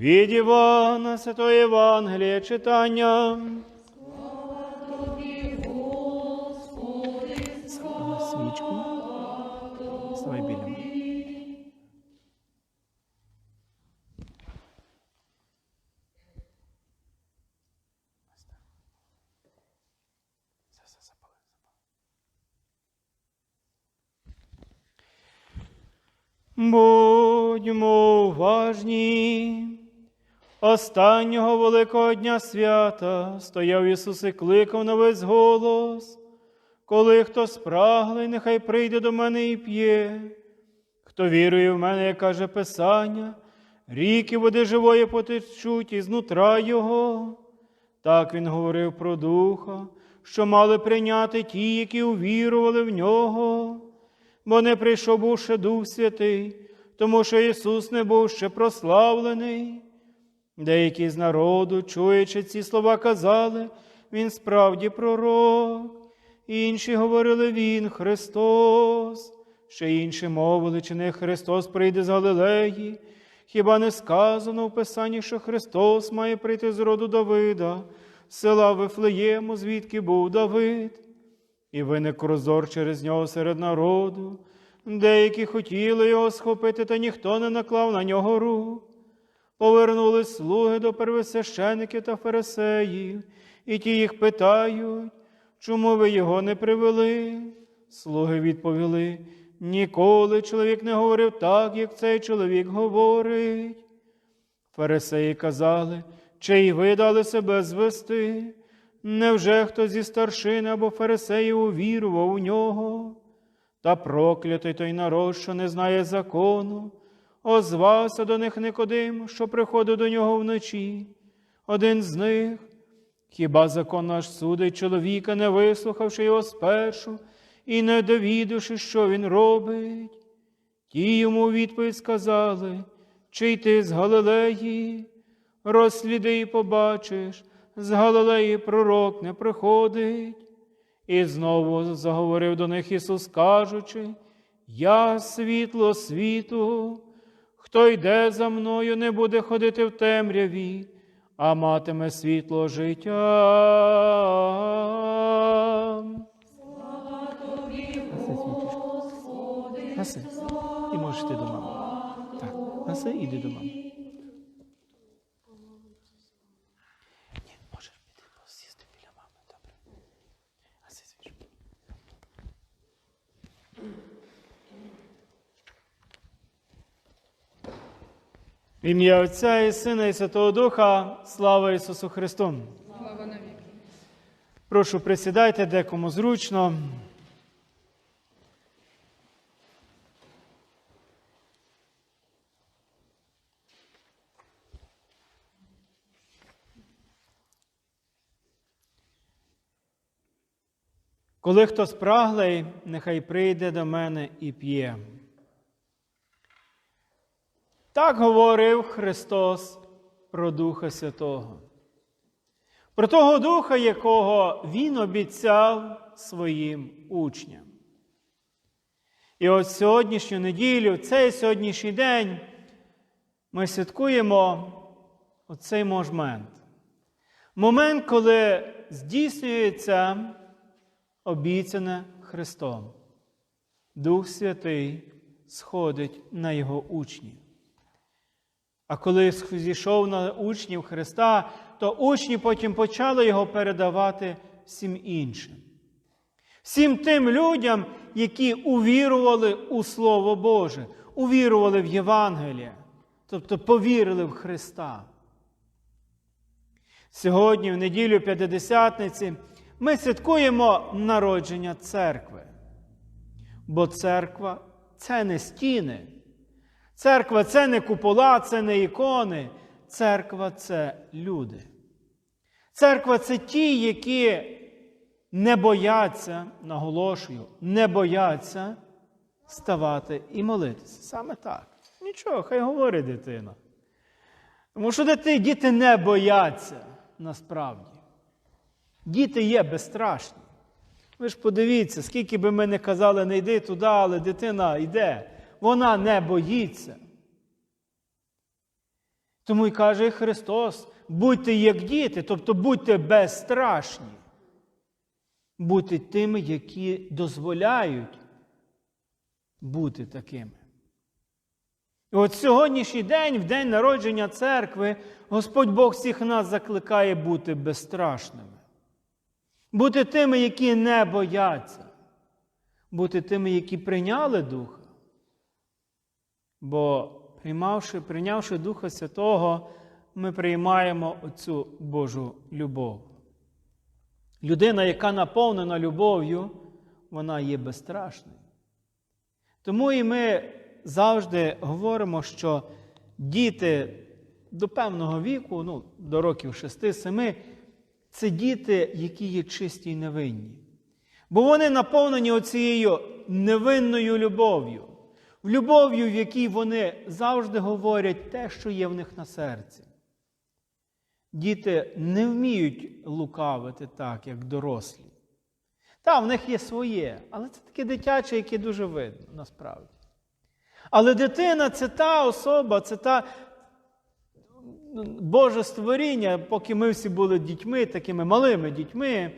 Від Івана Святої Євангелія читання. Свічку. Ставай біля мене. Будьмо уважні. Останнього великого дня свята стояв Ісус і кликав на весь голос. Коли хто спраглий, нехай прийде до мене і п'є. Хто вірує в мене, як каже Писання, ріки води живої потечуть із нутра Його. Так він говорив про Духа, що мали прийняти ті, які увірували в нього, бо не прийшов був ще Дух Святий, тому що Ісус не був ще прославлений. Деякі з народу, чуючи ці слова, казали, Він справді пророк. Інші говорили Він Христос, ще інші мовили, чи не Христос прийде з Галилеї. Хіба не сказано в Писанні, що Христос має прийти з роду Давида, з села Вифлеєму, звідки був Давид? І виник розор через нього серед народу. Деякі хотіли його схопити, та ніхто не наклав на нього рук. Повернулись слуги до первосвящеників та фарисеїв, і ті їх питають, чому ви його не привели? Слуги відповіли, ніколи чоловік не говорив так, як цей чоловік говорить. Фарисеї казали, чи й ви дали себе звести? Невже хто зі старшини або фарисеїв увірував у нього? Та проклятий той народ, що не знає закону, озвався до них Никодим, що приходив до нього вночі. Один з них, хіба закон наш судить чоловіка, не вислухавши його спершу і не довідавши, що він робить? Ті йому відповідь сказали, чи йти з Галилеї, розсліди і побачиш, з Галилеї пророк не приходить. І знову заговорив до них Ісус, кажучи, Я світло світу, хто йде за мною, не буде ходити в темряві, а матиме світло життя. Гаси, і можеш йти до мами. Так, гаси, іди до мами. Ні, можеш піти посісти біля мами, добре. Гаси свічку. В ім'я Отця і Сина і Святого Духа, слава Ісусу Христу! Слава навіки. Прошу, присідайте декому зручно. Коли хто спраглий, нехай прийде до мене і п'є. Так говорив Христос про Духа Святого. Про того Духа, якого Він обіцяв своїм учням. І от сьогоднішню неділю, цей сьогоднішній день, ми святкуємо оцей момент. Момент, коли здійснюється обіцяне Христом. Дух Святий сходить на Його учнів. А коли зійшов на учнів Христа, то учні потім почали його передавати всім іншим. Всім тим людям, які увірували у Слово Боже, увірували в Євангеліє, тобто повірили в Христа. Сьогодні, в неділю П'ятидесятниці, ми святкуємо народження церкви. Бо церква це не стіни. Церква це не купола, це не ікони. Церква це люди. Церква це ті, які не бояться, наголошую, не бояться ставати і молитися. Саме так. Нічого, хай говорить дитина. Тому що діти, діти не бояться насправді. Діти є безстрашні. Ви ж подивіться, скільки би ми не казали, не йди туди, але дитина йде. Вона не боїться. Тому й каже Христос: будьте як діти, тобто будьте безстрашні. Будьте тими, які дозволяють бути такими. І от сьогоднішній день, в день народження церкви, Господь Бог всіх нас закликає бути безстрашними, бути тими, які не бояться, бути тими, які прийняли Духа. Бо приймавши, прийнявши Духа Святого, ми приймаємо оцю Божу любов. Людина, яка наповнена любов'ю, вона є безстрашною. Тому і ми завжди говоримо, що діти до певного віку, ну, до років 6-7, це діти, які є чисті й невинні. Бо вони наповнені оцією невинною любов'ю, в любов'ю, в якій вони завжди говорять те, що є в них на серці. Діти не вміють лукавити так, як дорослі. Та, в них є своє, але це таке дитяче, яке дуже видно насправді. Але дитина це та особа, це та Боже створіння, поки ми всі були дітьми, такими малими дітьми,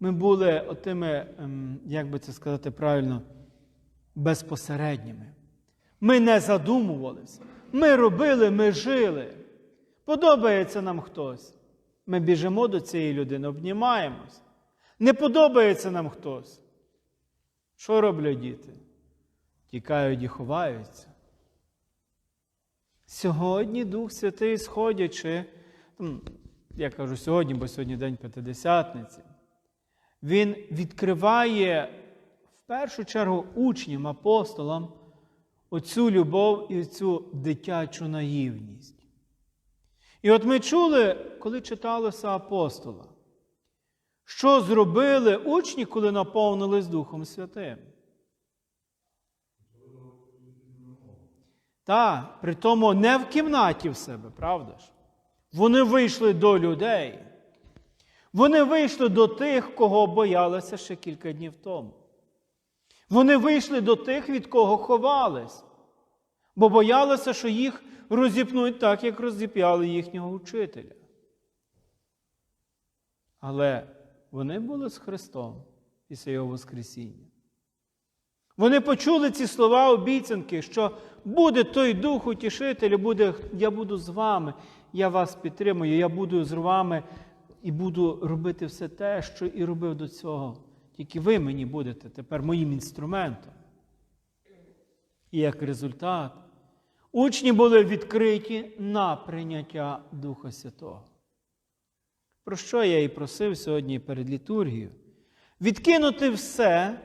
ми були отими, ем, як би це сказати правильно, безпосередніми. Ми не задумувалися. Ми робили, ми жили. Подобається нам хтось. Ми біжимо до цієї людини, обнімаємось. Не подобається нам хтось. Що роблять діти? Тікають і ховаються. Сьогодні Дух Святий, сходячи, я кажу сьогодні, бо сьогодні День П'ятидесятниці, Він відкриває першу чергу учням, апостолам оцю любов і цю дитячу наївність. І от ми чули, коли читалося апостола, що зробили учні, коли наповнились Духом Святим. Та, при тому не в кімнаті в себе, правда ж? Вони вийшли до людей. Вони вийшли до тих, кого боялися ще кілька днів тому. Вони вийшли до тих, від кого ховались, бо боялися, що їх розіпнуть так, як розіп'яли їхнього учителя. Але вони були з Христом після Його Воскресіння. Вони почули ці слова обіцянки, що буде той дух утішитель, буде, я буду з вами, я вас підтримую, я буду з вами і буду робити все те, що і робив до цього. Тільки ви мені будете тепер моїм інструментом. І як результат, учні були відкриті на прийняття Духа Святого. Про що я і просив сьогодні перед літургією? Відкинути все,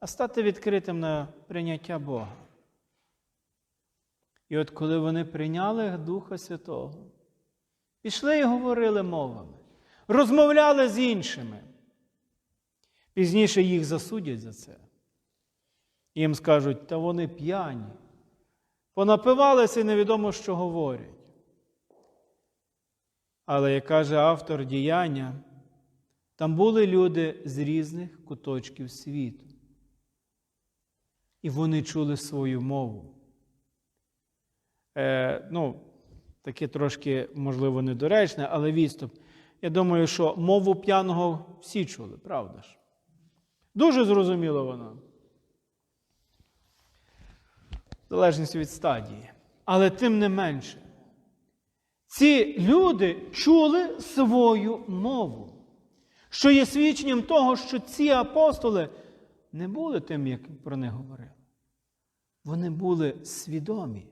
а стати відкритим на прийняття Бога. І от коли вони прийняли Духа Святого, пішли і говорили мовами, розмовляли з іншими. Пізніше їх засудять за це. Їм скажуть, та вони п'яні, понапивалися і невідомо, що говорять. Але, як каже автор діяння, там були люди з різних куточків світу. І вони чули свою мову. Е, Ну, таке трошки, можливо, недоречне, але відступ. Я думаю, що мову п'яного всі чули, правда ж? Дуже зрозуміло вона. В залежності від стадії. Але тим не менше, ці люди чули свою мову, що є свідченням того, що ці апостоли не були тим, як про них говорили. Вони були свідомі.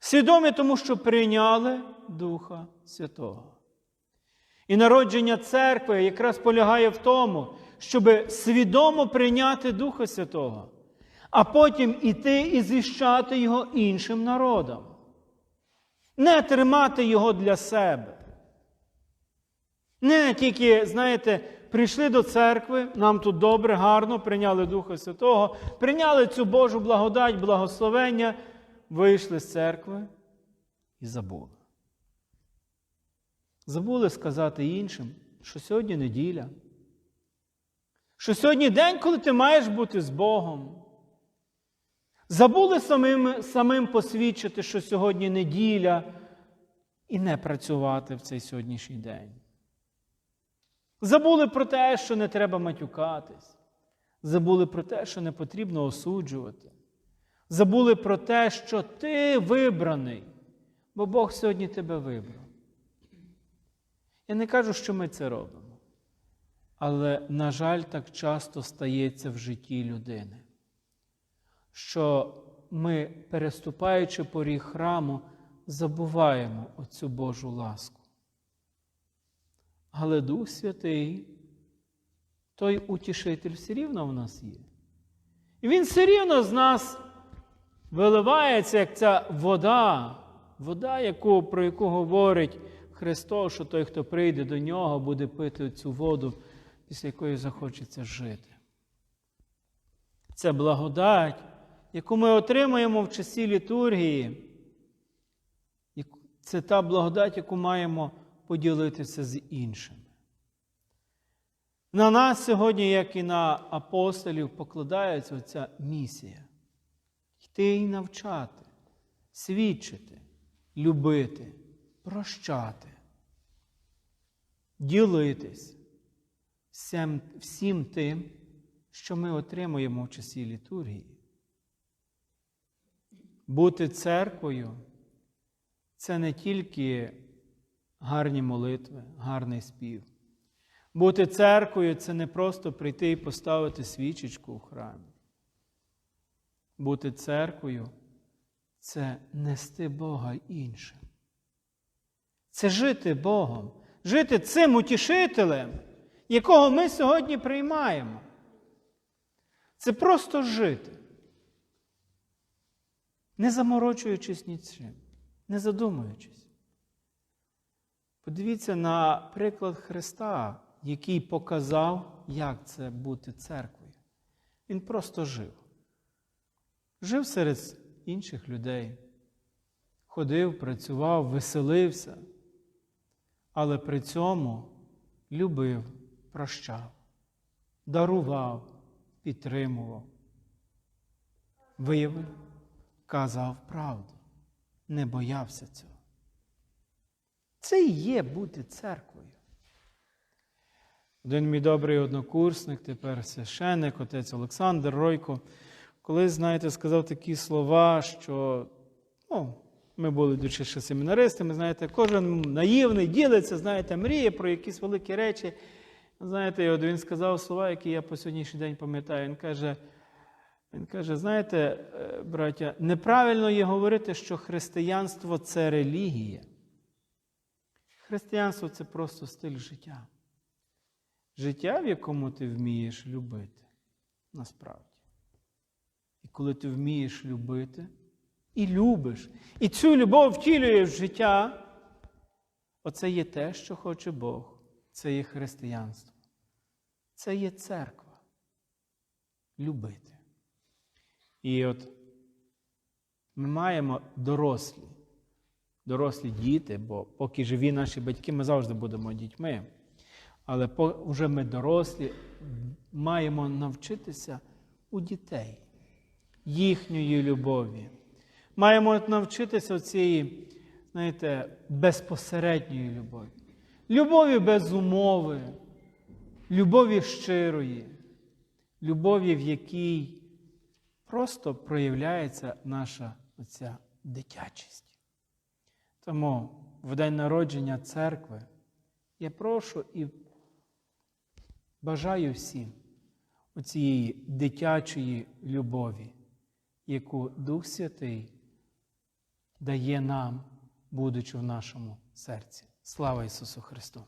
Свідомі тому, що прийняли Духа Святого. І народження церкви якраз полягає в тому, щоб свідомо прийняти Духа Святого, а потім іти і звіщати Його іншим народам. Не тримати Його для себе. Не тільки, знаєте, прийшли до церкви, нам тут добре, гарно, прийняли Духа Святого, прийняли цю Божу благодать, благословення, вийшли з церкви і забули. Забули сказати іншим, що сьогодні неділя, що сьогодні день, коли ти маєш бути з Богом, Забули самим, самим посвідчити, що сьогодні неділя, і не працювати в цей сьогоднішній день. Забули про те, що не треба матюкатись. Забули про те, що не потрібно осуджувати. Забули про те, що ти вибраний, бо Бог сьогодні тебе вибрав. Я не кажу, що ми це робимо. Але, на жаль, так часто стається в житті людини, що ми, переступаючи поріг храму, забуваємо оцю Божу ласку. Але Дух Святий, той утішитель все рівно в нас є. І Він все рівно з нас виливається, як ця вода, вода, яку, про яку говорить Христос, що той, хто прийде до нього, буде пити цю воду, після якої захочеться жити. Це благодать, яку ми отримаємо в часі літургії. Це та благодать, яку маємо поділитися з іншими. На нас сьогодні, як і на апостолів, покладається оця місія йти і навчати, свідчити, любити, прощати, ділитись всім, тим, що ми отримуємо в часі літургії. Бути церквою це не тільки гарні молитви, гарний спів. Бути церквою це не просто прийти і поставити свічечку у храмі. Бути церквою це нести Бога іншим. Це жити Богом, жити цим утішителем, якого ми сьогодні приймаємо. Це просто жити, не заморочуючись нічим, не задумуючись. Подивіться на приклад Христа, який показав, як це бути церквою. Він просто жив. Жив серед інших людей, ходив, працював, веселився, але при цьому любив, прощав, дарував, підтримував, виявив, казав правду, не боявся цього. Це і є бути церквою. Один мій добрий однокурсник, тепер священник, отець Олександр Ройко, колись, знаєте, сказав такі слова, що ну, ми були дуже ще семінаристами, знаєте, кожен наївний ділиться, знаєте, мріє про якісь великі речі. Знаєте, от він сказав слова, які я по сьогоднішній день пам'ятаю. Він каже, він каже, знаєте, браття, неправильно є говорити, що християнство це релігія. Християнство це просто стиль життя. Життя, в якому ти вмієш любити, насправді. І коли ти вмієш любити і любиш, і цю любов втілюєш в життя, оце є те, що хоче Бог. Це є християнство. Це є церква. Любити. І от ми маємо дорослі, дорослі діти, бо поки живі наші батьки, ми завжди будемо дітьми. Але вже ми дорослі маємо навчитися у дітей їхньої любові. Маємо навчитися цієї, знаєте, безпосередньої любові. Любові без умови, любові щирої, любові, в якій просто проявляється наша оця дитячість. Тому в день народження церкви я прошу і бажаю всім оцієї дитячої любові, яку Дух Святий дає нам, будучи в нашому серці. Слава Ісусу Христу!